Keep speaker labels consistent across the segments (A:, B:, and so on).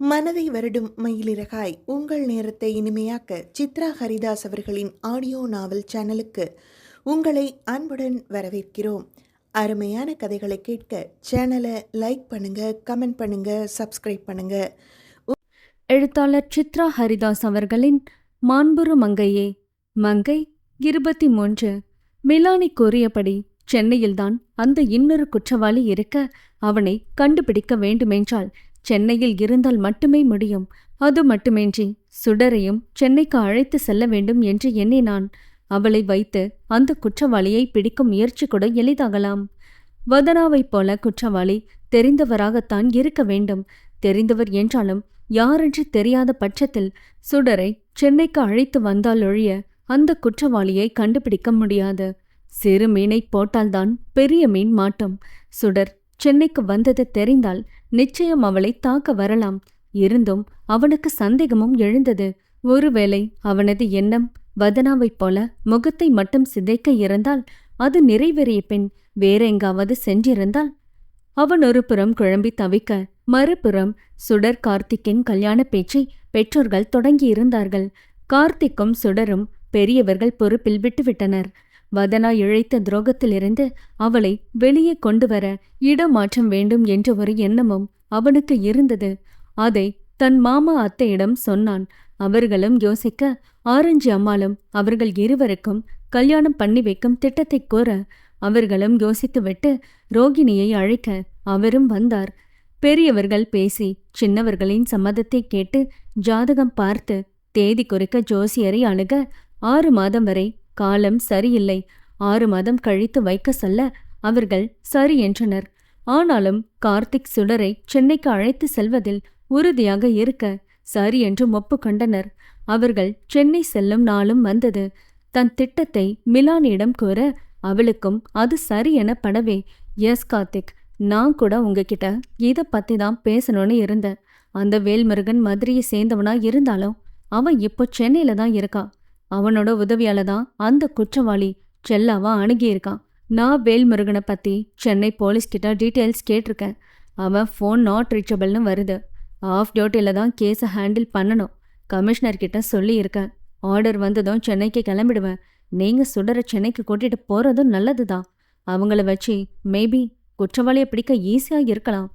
A: மனதை வருடும் மயிலிறகாய் உங்கள் நேரத்தை இனிமையாக்க சித்ரா ஹரிதாஸ் அவர்களின் ஆடியோ நாவல் சேனலுக்கு உங்களை அன்புடன் வரவேற்கிறோம். அருமையான கதைகளை கேட்க சேனலை லைக் பண்ணுங்க கமெண்ட் பண்ணுங்க சப்ஸ்கிரைப் பண்ணுங்க.
B: எழுத்தாளர் சித்ரா ஹரிதாஸ் அவர்களின் மாண்புரு மங்கையே. மங்கை இருபத்தி மூன்று மிலானி கூறியபடி சென்னையில்தான் அந்த இன்னொரு குற்றவாளி இருக்க அவனை கண்டுபிடிக்க வேண்டுமென்றால் சென்னையில் இருந்தால் மட்டுமே முடியும். அது மட்டுமின்றி சுடரையும் சென்னைக்கு அழைத்து செல்ல வேண்டும் என்று எண்ணினான். அவளை வைத்து அந்த குற்றவாளியை பிடிக்கும் முயற்சி கூட எளிதாகலாம். வதனாவைப் போல குற்றவாளி தெரிந்தவராகத்தான் இருக்க வேண்டும். தெரிந்தவர் என்றாலும் யாரென்று தெரியாத பட்சத்தில் சுடரை சென்னைக்கு அழைத்து வந்தால் ஒழிய அந்த குற்றவாளியை கண்டுபிடிக்க முடியாது. சிறு மீனை போட்டால்தான் பெரிய மீன் மாட்டும். சுடர் சென்னைக்கு வந்தது தெரிந்தால் நிச்சயம் அவளை தாக்க வரலாம். இருந்தும் அவனுக்கு சந்தேகமும் எழுந்தது. ஒருவேளை அவனது எண்ணம் வதனாவைப் போல முகத்தை மட்டும் சிதைக்க இருந்தால் அது நிறைவேறிய பின் வேறெங்காவது சென்றிருந்தால்? அவன் ஒரு புறம் குழம்பி தவிக்க மறுபுறம் சுடர் கார்த்திக்கின் கல்யாண பேச்சை பெற்றோர்கள் தொடங்கியிருந்தார்கள் கார்த்திக்கும் சுடரும் பெரியவர்கள் பொறுப்பில் விட்டுவிட்டனர். வதனா இழைத்த துரோகத்திலிருந்து அவளை வெளியே கொண்டு வர இடமாற்றம் வேண்டும் என்ற ஒரு எண்ணமும் அவனுக்கு இருந்தது. அதை தன் மாமா அத்தையிடம் சொன்னான். அவர்களும் யோசிக்க ஆரஞ்சு அம்மாளும் அவர்கள் இருவருக்கும் கல்யாணம் பண்ணி வைக்கும் திட்டத்தை கோர அவர்களும் யோசித்துவிட்டு ரோகிணியை அழைக்க அவரும் வந்தார். பெரியவர்கள் பேசி சின்னவர்களின் சம்மதத்தை கேட்டு ஜாதகம் பார்த்து தேதி குறிக்க ஜோசியரை அணுக ஆறு மாதம் வரை காலம் சரியில்லை. ஆறு மாதம் கழித்து வைக்க சொல்ல அவர்கள் சரி என்றனர். ஆனாலும் கார்த்திக் சுடரை சென்னைக்கு அழைத்து செல்வதில் உறுதியாக இருக்க சரி என்று ஒப்புக்கொண்டனர் அவர்கள் சென்னை செல்லும் நாளும் வந்தது. தன் திட்டத்தை மிலானியிடம் கூற அவளுக்கும் அது சரி என படவே எஸ் கார்த்திக் நான் கூட உங்ககிட்ட இதை பத்தி தான் பேசணும்னு இருந்தேன். அந்த வேல்முருகன் மதுரையை சேர்ந்தவனா இருந்தாலும் அவன் இப்போ சென்னையில தான் இருக்கான் அவனோட உதவியால தான் அந்த குற்றவாளி செல்லாவா அணுகியிருக்கான். நான் வேல்முருகனை பத்தி சென்னை போலீஸ் கிட்ட டீட்டெயில்ஸ் கேட்டிருக்கேன். அவன் ஃபோன் நாட் ரீச்சபிள்னு வருது. ஆஃப் டியூட்டியில் தான் கேஸை ஹேண்டில் பண்ணணும். கமிஷனர் கிட்ட சொல்லியிருக்கேன். ஆர்டர் வந்ததும் சென்னைக்கு கிளம்பிடுவேன். நீங்க சுடர சென்னைக்கு கூட்டிட்டு போறதும் நல்லது தான் அவங்கள வச்சு மேபி குற்றவாளியை பிடிக்க ஈஸியா இருக்கலாம்.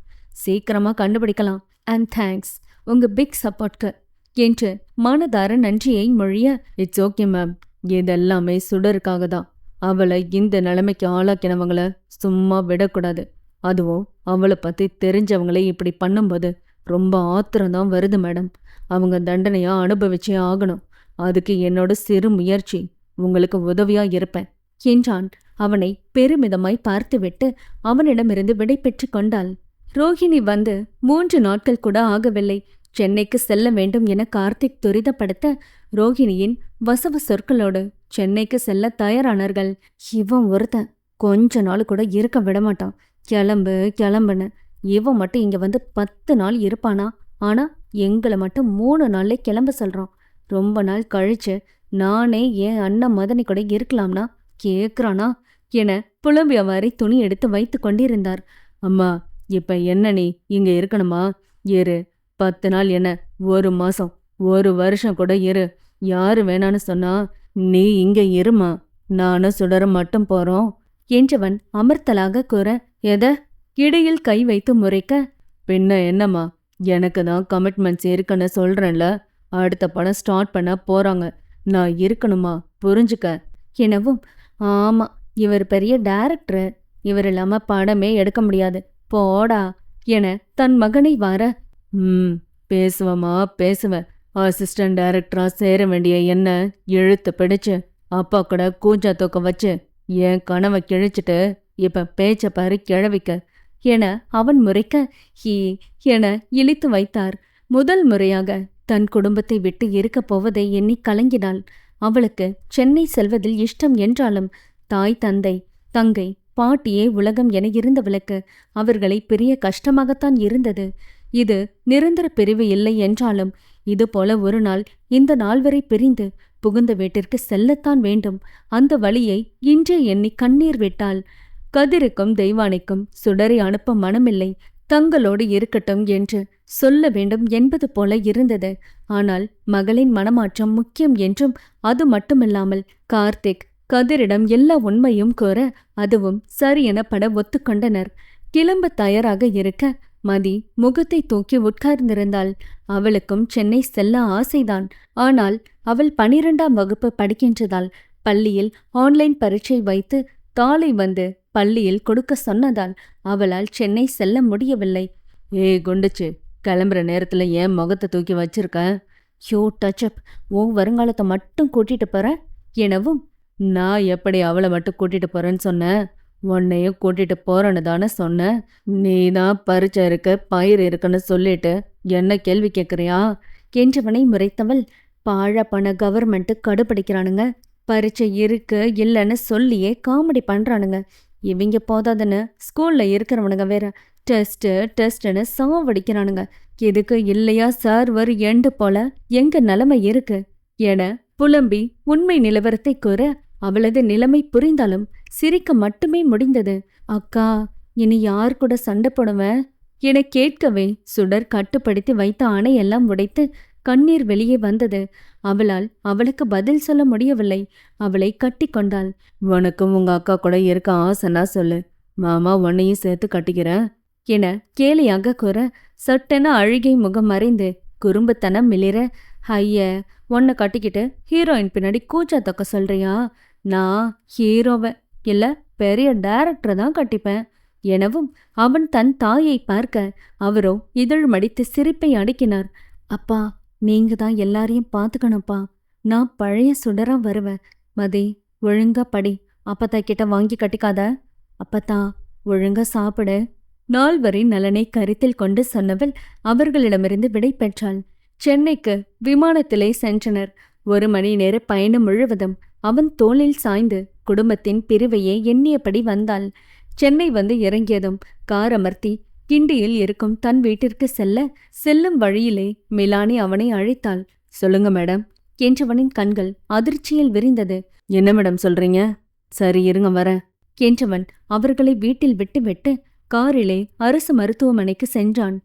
B: சீக்கிரமா கண்டுபிடிக்கலாம். அண்ட் தேங்க்ஸ் உங்க பிக் சப்போர்ட்க்கு. என்று மனதார நன்றியை மொழிய இட்ஸ் ஓகே மேம் இதெல்லாமே சுடருக்காக தான் அவளை இந்த நிலைமைக்கு ஆளாக்கினவங்கள சும்மா விடக்கூடாது. அதுவும் அவளை பத்தி தெரிஞ்சவங்களே இப்படி பண்ணும்போது ரொம்ப ஆத்திரம் தான் வருது மேடம். அவங்க தண்டனையா அனுபவிச்சே ஆகணும். அதுக்கு என்னோட சிறு முயற்சி. உங்களுக்கு உதவியா இருப்பேன் என்றான். அவனை பெருமிதமாய் பார்த்துவிட்டு அவனிடமிருந்து விடை பெற்று கொண்டாள். ரோஹிணி வந்து மூன்று நாட்கள் கூட ஆகவில்லை. சென்னைக்கு செல்ல வேண்டும் என கார்த்திக் துரிதப்படுத்த ரோகிணியின் வசவ சொற்களோடு சென்னைக்கு செல்ல தயாரானார்கள். இவன் ஒருத்தன். கொஞ்ச நாள் கூட இருக்க விடமாட்டான் கிளம்பு கிளம்புன்னு. இவன் மட்டும் இங்க வந்து பத்து நாள் இருப்பானா? ஆனா எங்களை மட்டும் மூணு நாள்ல கிளம்ப சொல்றான். ரொம்ப நாள் கழிச்சு நானே என் அண்ணன் மதனி கூட இருக்கலாம்னா? கேக்குறானா? என புலம்பியவாறே துணி எடுத்து வைத்து கொண்டிருந்தார். அம்மா இப்ப என்ன நீ இங்க இருக்கணுமா? ஏறு பத்து நாள் என்ன? ஒரு மாசம். ஒரு வருஷம் கூட இரு. யாரு வேணான்னு சொன்னா நீ இங்க இருமா. நானும் சுடர மட்டும் போறோம். என்றவன் அமர்த்தலாக கூற எத? இடையில் கை வைத்து முறைக்க. பின்ன என்னம்மா? எனக்கு தான் கமிட்மெண்ட்ஸ் இருக்குன்னு சொல்றேன்ல. அடுத்த படம் ஸ்டார்ட் பண்ண போறாங்க. நான் இருக்கணுமா? புரிஞ்சுக்க. எனவும் ஆமா இவர் பெரிய டைரக்டர் இவர் இல்லாம படமே எடுக்க முடியாது. போடா என தன் மகனை வார ம் பேசுவமா பேசுவேன் அசிஸ்டன்ட் டைரக்டரா சேர வேண்டிய என்ன இழுத்து பிடிச்சு அப்பா கூட கூஞ்சா தூக்க வச்சு என் கனவை கிழிச்சிட்டு இப்ப பேச்ச பாரு கிழவிக்க என அவன் முறைக்க ஹீ என இழித்து வைத்தார். முதல் முறையாக தன் குடும்பத்தை விட்டு இருக்கப் போவதை எண்ணி கலங்கினாள். அவளுக்கு சென்னை செல்வதில் இஷ்டம் என்றாலும் தாய் தந்தை தங்கை பாட்டியே உலகம் என இருந்தவளுக்கு அவர்களை பெரிய கஷ்டமாகத்தான் இருந்தது. இது நிரந்தர பிரிவு இல்லை என்றாலும் இது போல ஒரு நாள் இந்த நாள் வரை பிரிந்து புகுந்த வீட்டிற்கு செல்லத்தான் வேண்டும். அந்த வழியை இன்றே எண்ணி கண்ணீர் விட்டாள். கதிருக்கும் தெய்வானைக்கும் சுடரை அனுப்ப மனமில்லை. தங்களோடு இருக்கட்டும் என்று சொல்ல வேண்டும் என்பது போல இருந்தது. ஆனால் மகளின் மனமாற்றம் முக்கியம் என்றும் அது மட்டுமில்லாமல் கார்த்திக் கதிரிடம் எல்லா உண்மையும் கூற அதுவும் சரியெனப்பட பட ஒத்துக்கொண்டனர். கிளம்ப தயாராக இருக்க மதி முகத்தை தூக்கி உட்கார்ந்திருந்தாள். அவளுக்கும் சென்னை செல்ல ஆசைதான். ஆனால் அவள் பனிரெண்டாம் வகுப்பு படிக்கின்றதால் பள்ளியில் ஆன்லைன் பரீட்சை வைத்து தாளை வந்து பள்ளியில் கொடுக்க சொன்னதால் அவளால் சென்னை செல்ல முடியவில்லை. ஏய் குண்டுச்சு கிளம்புற நேரத்துல ஏன் முகத்தை தூக்கி வச்சிருக்க? யோ டச்சப் உன் வருங்காலத்தை மட்டும் கூட்டிட்டு போற எனவும் நான் எப்படி அவளை மட்டும் கூட்டிட்டு போறேன்னு சொன்னேன்? உன்னையும் கூட்டிட்டு போறேன்னு தானே சொன்னேன் நீ தான் பரிச்சை இருக்க பயிர் இருக்குன்னு சொல்லிட்டு என்ன கேள்வி கேட்குறியா என்றவனை முறைத்தவள் பாழ பண கவர்மெண்ட்டு கடுபிடிக்கிறானுங்க பரீட்சை இருக்கு இல்லைன்னு சொல்லியே காமெடி பண்றானுங்க. இவங்க போதாதுன்னு ஸ்கூல்ல இருக்கிறவனுங்க வேற டெஸ்ட்டு டெஸ்ட்னு சாவடிக்கிறானுங்க இதுக்கு இல்லையா சர்வர் எண்டு போல எங்க நிலைமை இருக்கு? என புலம்பி உண்மை நிலவரத்தை கூற அவளது நிலைமை புரிந்தாலும் சிரிக்க மட்டுமே முடிந்தது. அக்கா இனி யார் கூட சண்டை போடுவேன் என கேட்கவே. சுடர் கட்டுப்படுத்தி வைத்த அணையெல்லாம் உடைத்து கண்ணீர் வெளியே வந்தது. அவளால் அவளுக்கு பதில் சொல்ல முடியவில்லை. அவளை கட்டி கொண்டாள். உனக்கும் உங்க அக்கா கூட இருக்க ஆசைன்னா சொல்லு. மாமா உன்னையும் சேர்த்து கட்டிக்கிறேன் என கேலியாக கூற சட்டென அழுகை முகம் மறைந்து குறும்புத்தனம் மிளிர ஐய உன்னை கட்டிக்கிட்டு ஹீரோயின் பின்னாடி கூச்சா தொக்க சொல்றியா? நான் ஹீரோவை. இல்ல பெரிய டைரக்டரை தான் கட்டிப்பேன். எனவும் அவன் தன் தாயை பார்க்க அவரோ இதழ் மடித்து சிரிப்பை அடக்கினார். அப்பா நீங்க தான் எல்லாரையும் பார்த்துக்கணும்ப்பா. நான் பழைய சுடரா வருவேன். மதி ஒழுங்கா படி. அப்பத்தா கிட்ட வாங்கி கட்டிக்காத. அப்பத்தா ஒழுங்கா சாப்பிடு. நால்வரின் நலனை கருத்தில் கொண்டு சொன்னவள் அவர்களிடமிருந்து விடை பெற்றாள். சென்னைக்கு விமானத்திலே சென்றனர். ஒரு மணி நேர பயணம் முழுவதும் அவன் தோளில் சாய்ந்து குடும்பத்தின் பிரிவையே எண்ணியபடி வந்தாள். சென்னை வந்து இறங்கியதும் கார் அமர்த்தி கிண்டியில் இருக்கும் தன் வீட்டிற்கு செல்ல செல்லும் வழியிலே மிலானி அவனை அழைத்தாள். சொல்லுங்க மேடம் என்றவனின் கண்கள் அதிர்ச்சியில் விரிந்தது. என்ன மேடம் சொல்றீங்க? சரி இருங்க வரேன் என்றவன் அவர்களை வீட்டில் விட்டுவிட்டு காரிலே அரசு மருத்துவமனைக்கு சென்றான்.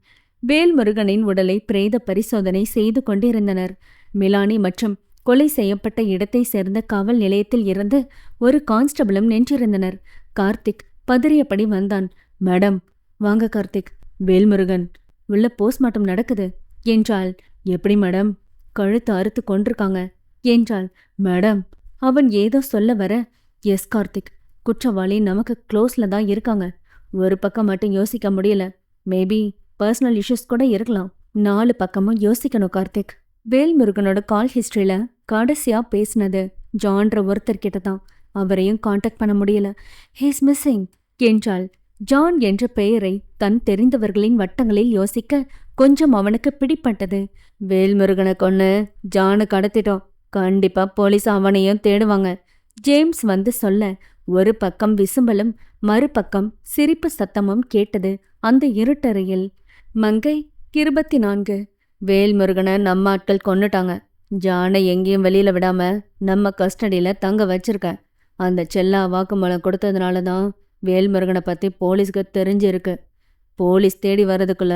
B: வேல்முருகனின் உடலை பிரேத பரிசோதனை செய்து கொண்டிருந்தனர். மிலானி மற்றும் கொலை செய்யப்பட்ட இடத்தை சேர்ந்த காவல் நிலையத்தில் இருந்து ஒரு கான்ஸ்டபிளும் நின்றிருந்தனர். கார்த்திக் பதறியபடி வந்தான். மேடம் வாங்க கார்த்திக். வேல்முருகன் உள்ள போஸ்ட்மார்ட்டம் நடக்குது. என்றாள். எப்படி மேடம்? கழுத்து அறுத்து கொண்டிருக்காங்க. என்றாள். மேடம் அவன் ஏதோ சொல்ல வர. எஸ் கார்த்திக். குற்றவாளி நமக்கு க்ளோஸ்ல தான் இருக்காங்க. ஒரு பக்கம் மட்டும் யோசிக்க முடியல. மேபி பர்சனல் இஷ்யூஸ் கூட இருக்கலாம். நாலு பக்கமும் யோசிக்கணும் கார்த்திக். வேல்முருகனோட கால் ஹிஸ்டரியில கடைசியா பேசினது ஜான்ற ஒருத்தர்கிட்ட தான் அவரையும் காண்டாக்ட் பண்ண முடியல. ஹீஸ் மிஸ்ஸிங் என்றாள். ஜான் என்ற பெயரை தன் தெரிந்தவர்களின் வட்டங்களில் யோசிக்க கொஞ்சம் அவனுக்கு பிடிப்பட்டது. வேல்முருகனை கொன்னு ஜானு கடத்திட்டோம். கண்டிப்பா போலீஸ் அவனையும் தேடுவாங்க. ஜேம்ஸ் வந்து சொல்ல ஒரு பக்கம் விசும்பலும் மறுபக்கம் சிரிப்பு சத்தமும் கேட்டது அந்த இருட்டறையில். மங்கை இருபத்தி நான்கு. வேல்முருகனை நம்ம ஆட்கள் கொன்னுட்டாங்க. ஜானை எங்கேயும் வெளியில் விடாமல் நம்ம கஸ்டடியில் தங்க வச்சிருக்கேன். அந்த செல்லா வாக்குமூலம் கொடுத்ததுனால தான் வேல்முருகனை பற்றி போலீஸ்க்கு தெரிஞ்சிருக்கு. போலீஸ் தேடி வர்றதுக்குள்ள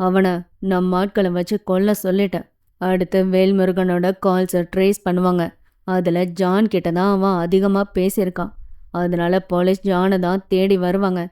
B: அவனை நம்ம ஆட்களை வச்சு கொல்ல சொல்லிட்டேன். அடுத்து வேல்முருகனோட கால்ஸை ட்ரேஸ் பண்ணுவாங்க. அதில் ஜான் கிட்ட தான் அவன் அதிகமாக பேசியிருக்கான். அதனால போலீஸ் ஜானை தான் தேடி வருவாங்க.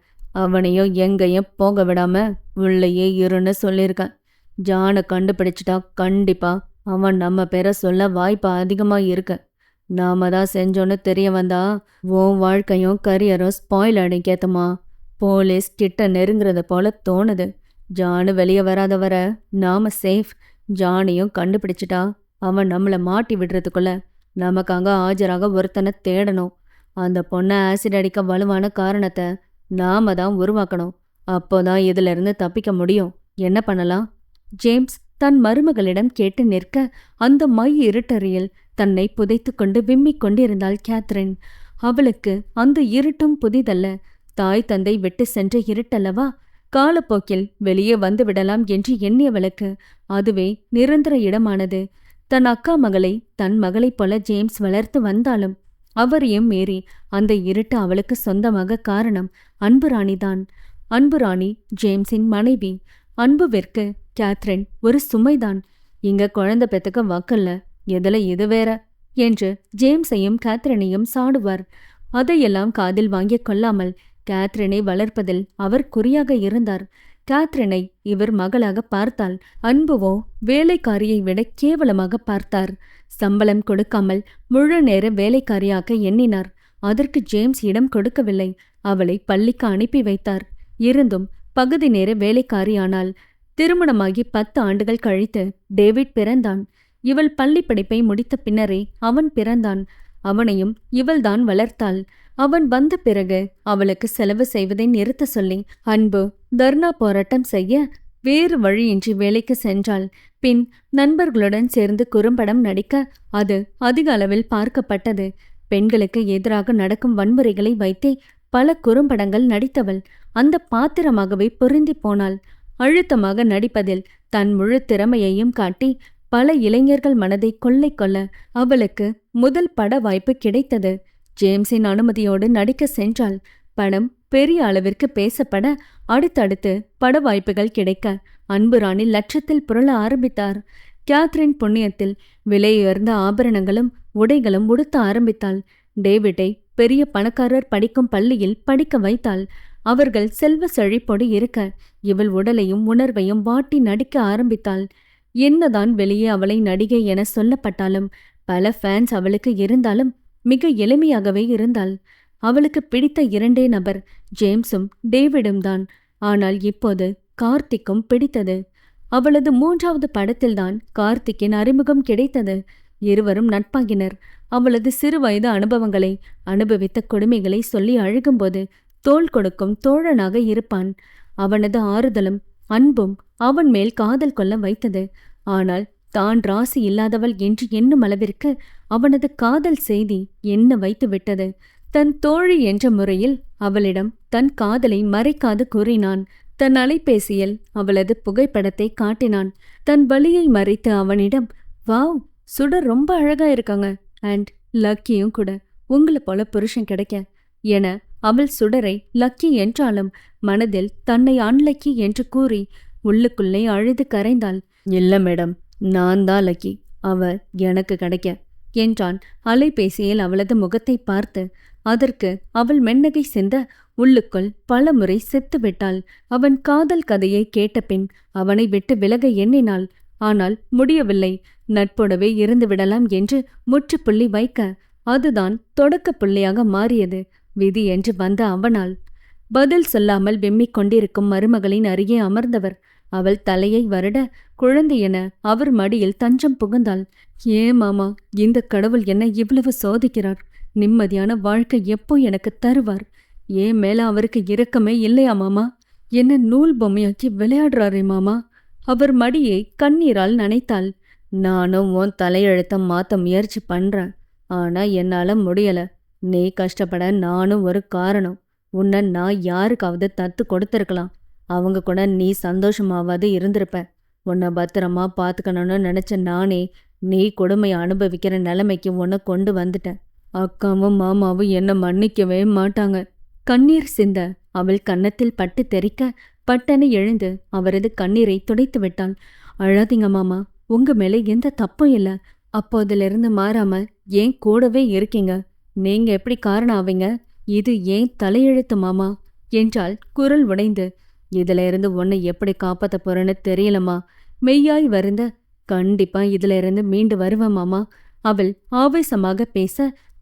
B: அவனையும் எங்கேயும் போக விடாமல் உள்ளேயே இருன்னு சொல்லியிருக்கேன். ஜானை கண்டுபிடிச்சிட்டா கண்டிப்பாக அவன் நம்ம பேரை சொல்ல வாய்ப்பு அதிகமாக இருக்கு. நாம தான் செஞ்சோன்னு தெரிய வந்தா உன் வாழ்க்கையும் கரியரும் ஸ்பாயில் அடிக்கேத்தமா போலீஸ் கிட்ட நெருங்குறது போல தோணுது. ஜானு வெளியே வராத வர நாம சேஃப் ஜானையும் கண்டுபிடிச்சிட்டா. அவன் நம்மளை மாட்டி விடுறதுக்குள்ள நமக்கு ஆஜராக ஒருத்தனை தேடணும். அந்த பொண்ணை ஆசிட் அடிக்க வலுவான காரணத்தை நாம தான் உருவாக்கணும். அப்போதான் இதுல இருந்து தப்பிக்க முடியும். என்ன பண்ணலாம்? ஜேம்ஸ் தன் மருமகளிடம் கேட்டு நிற்க அந்த மை இருட்டறையில் தன்னை புதைத்துக் கொண்டு விம்மிக் கொண்டிருந்தாள் கேத்ரின். அவளுக்கு அந்த இருட்டும் புதிதல்ல. தாய் தந்தை விட்டு சென்ற இருட்டல்லவா? காலப்போக்கில் வெளியே வந்து விடலாம் என்று எண்ணியவளுக்கு அதுவே நிரந்தர இடமானது. தன் அக்கா மகளை தன் மகளைப் போல ஜேம்ஸ் வளர்த்து வந்தாலும் அவரையும் மீறி அந்த இருட்டு அவளுக்கு சொந்தமாக காரணம் அன்புராணிதான். அன்புராணி ஜேம்ஸின் மனைவி. அன்புவிற்கு கேத்ரின் ஒரு சுமைதான். இங்க குழந்தை பெத்துக்க வக்கல்ல எதுல இது வேற? என்று ஜேம்ஸையும் கேத்ரினையும் சாடுவார். அதையெல்லாம் காதில் வாங்கி கொள்ளாமல் கேத்ரினை வளர்ப்பதில் அவர் குறியாக இருந்தார். கேத்ரினை இவர் மகளாக பார்த்தால் அன்புவோ வேலைக்காரியை விட கேவலமாக பார்த்தார். சம்பளம் கொடுக்காமல் முழு நேர வேலைக்காரியாக எண்ணினார். அதற்கு ஜேம்ஸ் இடம் கொடுக்கவில்லை. அவளை பள்ளிக்கு அனுப்பி வைத்தார். இருந்தும் பகுதி நேர வேலைக்காரியானாள் திருமணமாகி பத்து ஆண்டுகள் கழித்து டேவிட் பிறந்தான். இவள் பள்ளி படிப்பை முடித்த பின்னரே அவன் பிறந்தான். அவனையும் இவள்தான் வளர்த்தாள். அவன் வந்த பிறகு அவளுக்கு செலவு செய்வதை நிறுத்த சொல்லி அன்பு தர்ணா போராட்டம் செய்ய வேறு வழியின்றி வேலைக்கு சென்றாள். பின் நண்பர்களுடன் சேர்ந்து குறும்படம் நடிக்க அது அதிக அளவில் பார்க்கப்பட்டது. பெண்களுக்கு எதிராக நடக்கும் வன்முறைகளை வைத்தே பல குறும்படங்கள் நடித்தவள். அந்த பாத்திரமாகவே பொருந்தி போனாள். அழுத்தமாக நடிப்பதில் தன் முழு திறமையையும் காட்டி பல இளைஞர்கள் மனதை கொள்ளை கொள்ள அவளுக்கு முதல் பட வாய்ப்பு கிடைத்தது. ஜேம்ஸின் அனுமதியோடு நடிக்க சென்றாள். படம் பெரிய அளவிற்கு பேசப்பட அடுத்தடுத்து பட வாய்ப்புகள் கிடைக்க அன்புராணி லட்சத்தில் புரள ஆரம்பித்தார். கேத்ரின் புண்ணியத்தில் விலையுயர்ந்த ஆபரணங்களும் உடைகளும் உடுத்த ஆரம்பித்தாள். டேவிட்டை பெரிய பணக்காரர் படிக்கும் பள்ளியில் படிக்க வைத்தாள். அவர்கள் செல்வ செழிப்போடு இருக்க இவள் உடலையும் உணர்வையும் வாட்டி நடிக்க ஆரம்பித்தாள். என்னதான் வெளியே அவளை நடிகை என சொல்லப்பட்டாலும் பல ஃபேன்ஸ் அவளுக்கு இருந்தாலும் மிக எளிமையாகவே இருந்தாள். அவளுக்கு பிடித்த இரண்டே நபர் ஜேம்ஸும் டேவிடும் தான். ஆனால் இப்போது கார்த்திக்கும் பிடித்தது. அவளது மூன்றாவது படத்தில்தான் கார்த்திக்கின் அறிமுகம் கிடைத்தது. இருவரும் நட்பாகினர். அவளது சிறுவயது அனுபவங்களை அனுபவித்த கொடுமைகளை சொல்லி அழுகும்போது தோள் கொடுக்கும் தோழனாக இருப்பான். அவனது ஆறுதலும் அன்பும் அவன் மேல் காதல் கொள்ள வைத்தது. ஆனால் தான் ராசி இல்லாதவள் என்று எண்ணும் அளவிற்கு அவனது காதல் செய்தி என்ன வைத்து விட்டது? தன் தோழி என்ற முறையில் அவளிடம் தன் காதலை மறைக்காது கூறினான். தன் அலைபேசியில் அவளது புகைப்படத்தை காட்டினான். தன் வழியை மறைத்து அவனிடம் வாவ் சுடர் ரொம்ப அழகா இருக்காங்க. அண்ட் லக்கியும் கூட. உங்களை போல புருஷன் கிடைக்க என அவள் சுடரை லக்கி என்றாலும் மனதில் தன்னை அன்லக்கி என்று கூறி உள்ளுக்குள்ளே அழுது கரைந்தாள். இல்ல மேடம் நான் தான் லக்கி. அவ எனக்கு கிடைக்க என்றான். அலைபேசியில் அவளது முகத்தை பார்த்து அதற்கு அவள் மென்னகை சிந்த உள்ளுக்குள் பலமுறை முறை விட்டாள். அவன் காதல் கதையை கேட்டபின் அவனை விட்டு விலக எண்ணினாள். ஆனால் முடியவில்லை. நட்புடவே இருந்து விடலாம் என்று முற்றுப்புள்ளி வைக்க அதுதான் தொடக்க புள்ளியாக மாறியது. விதி என்று வந்த அவனால் பதில் சொல்லாமல் வெம்மிக் கொண்டிருக்கும் மருமகளின் அருகே அமர்ந்தவர். அவள் தலையை வருட குழந்தை என அவர் மடியில் தஞ்சம் புகுந்தாள். ஏ மாமா இந்த கடவுள் என்ன இவ்வளவு சோதிக்கிறார். நிம்மதியான வாழ்க்கை எப்போ எனக்கு தருவார்? ஏன் மேல அவருக்கு இரக்கமே இல்லையா மாமா? என்ன நூல் பொம்மையாக்கி விளையாடுறாரே மாமா? அவர் மடியை கண்ணீரால் நனைத்தாள். நானும் உன் தலையெழுத்தம் மாத்த முயற்சி பண்றேன். ஆனா என்னால முடியல. நீ கஷ்டப்பட நானும் ஒரு காரணம். உன்னை நான் யாருக்காவது தத்து கொடுத்துருக்கலாம். அவங்க கூட நீ சந்தோஷமாவது இருந்திருப்ப. உன்னை பத்திரமா பார்த்துக்கணும்னு நினச்ச நானே நீ கொடுமையை அனுபவிக்கிற நிலைமைக்கு உன்னை கொண்டு வந்துட்டேன். அக்காவும் மாமாவும் என்னை மன்னிக்கவே மாட்டாங்க. கண்ணீர் சிந்த அவள் கன்னத்தில் பட்டு தெறிக்க பட்டனை எழுந்து அவரது கண்ணீரை துடைத்து விட்டாள். அழாதீங்க மாமா உங்க மேலே எந்த தப்பும் இல்லை. அப்போதிலிருந்து மாறாம ஏன் கூடவே இருக்கீங்க? நீங்க எப்படி காரணம் ஆவீங்க? இது ஏன் தலையெழுத்து மாமா? என்றால் குரல் உடைந்து. இதுல இருந்து உன்னை எப்படி காப்பாத்த போறேன்னு தெரியலம்மா. மெய்யாய் வருந்த கண்டிப்பா இதுல இருந்து மீண்டு வருவேன் மாமா. அவள் ஆவேசமாக பேச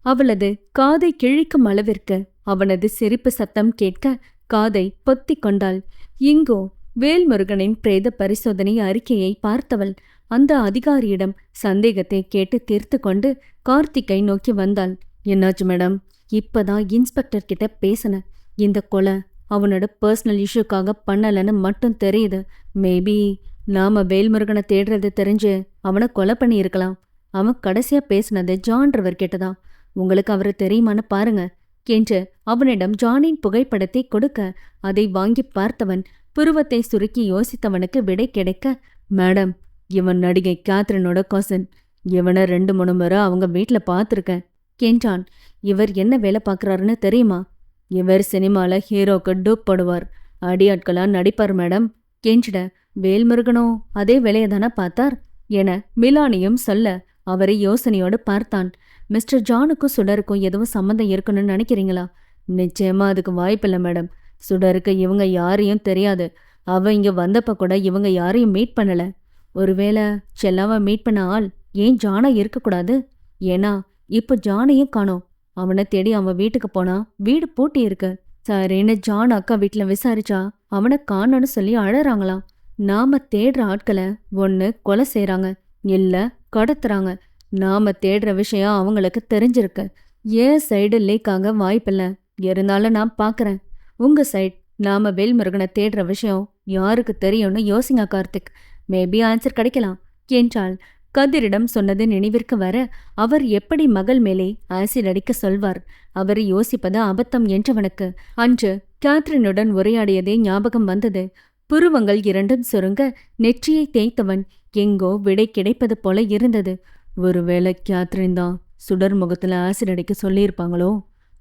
B: அவளது காதை கிழிக்கும் அளவிற்கு அவனது சிரிப்பு சத்தம் கேட்க காதை பொத்தி கொண்டாள். இங்கோ வேல்முருகனின் பிரேத பரிசோதனை அறிக்கையை பார்த்தவள் அந்த அதிகாரியிடம் சந்தேகத்தை கேட்டு தீர்த்து கொண்டு கார்த்திக்கை நோக்கி வந்தாள். என்னாச்சு மேடம்? இப்பதான் இன்ஸ்பெக்டர் கிட்ட பேசினேன். இந்த கொலை அவனோட பர்சனல் இஷ்யூக்காக பண்ணலன்னு மட்டும் தெரியுது. மேபி நாம வேல்முருகனை தேடுறது தெரிஞ்சு அவனை கொலை பண்ணியிருக்கலாம். அவன் கடைசியா பேசினது ஜான்றவர் கிட்டதான். உங்களுக்கு அவரை தெரியுமான்னு பாருங்க. என்று அவனிடம் ஜானின் புகைப்படத்தை கொடுக்க அதை வாங்கி பார்த்தவன் புருவத்தை சுருக்கி யோசித்தவனுக்கு விடை கிடைக்க மேடம் இவன் நடிகை கேத்ரினோட கொசன் இவனை ரெண்டு மூணு முறை அவங்க வீட்ல பார்த்துருக்கேன். என்றான் இவர் என்ன வேலை பார்க்கறாருன்னு தெரியுமா? இவர் சினிமாவில் ஹீரோக்கு டூப் போடுவார். அடியாட்களா நடிப்பார் மேடம். கெஞ்சிட வேல்முருகனோ அதே வேலையை தானே பார்த்தார்? என மிலானியும் சொல்ல அவரை யோசனையோடு பார்த்தான். மிஸ்டர் ஜானுக்கும் சுடருக்கும் எதுவும் சம்மந்தம் இருக்குன்னு நினைக்கிறீங்களா? நிச்சயமா அதுக்கு வாய்ப்பில்லை மேடம். சுடருக்கு இவங்க யாரையும் தெரியாது. அவ இங்க வந்தப்ப கூட இவங்க யாரையும் மீட் பண்ணல. ஒருவேளை செல்லாவ மீட் பண்ண ஆள் ஏன் ஜானா இருக்கக்கூடாது? ஏன்னா இப்போ ஜானையும் காணோம். அவனை தேடி அவன் வீட்டுக்கு போனா வீடு பூட்டி இருக்கு. சரின்னு ஜான் அக்கா வீட்ல விசாரிச்சா அவனை காணோன்னு சொல்லி அழறாங்களாம். நாம தேடுற ஆட்களை ஒண்ணு கொலை செய்யறாங்க இல்ல கடத்துறாங்க. நாம தேடுற விஷயம் அவங்களுக்கு தெரிஞ்சிருக்கு. ஏன் சைடு லீக் ஆக வாய்ப்பில்ல. இருந்தாலும் நான் பாக்குறேன். உங்க சைட் நாம வேல்முருகனை தேடுற விஷயம் யாருக்கு தெரியும்னு யோசிங்க கார்த்திக். மேபி ஆன்சர் கிடைக்கலாம். என்றாள். கதிரிடம் சொன்னது நினைவிற்கு வர அவர் எப்படி மகள் மேலே ஆசிட் அடிக்க சொல்வார்? அவர் யோசிப்பது அபத்தம் என்றவனுக்கு. அன்று கேத்ரினுடன் உரையாடியதே ஞாபகம் வந்தது. புருவங்கள் இரண்டும் சுருங்க நெற்றியை தேய்த்தவன் எங்கோ விடை கிடைப்பது போல இருந்தது. ஒருவேளை கேத்ரின் தான் சுடர் முகத்துல ஆசிட் அடிக்க சொல்லியிருப்பாங்களோ?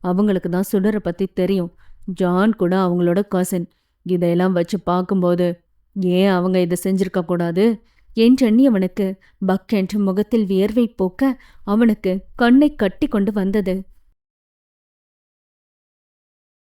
B: அவங்களுக்கு தான் சுடரை பத்தி தெரியும். ஜான் கூட அவங்களோட கசின் இதையெல்லாம் வச்சு பார்க்கும்போது ஏன் அவங்க இதை செஞ்சிருக்க கூடாது? என்றெண்ணியவனுக்கு பக்கென்று முகத்தில் வியர்வை போக்க அவனுக்கு கண்ணை கட்டி கொண்டு வந்தது.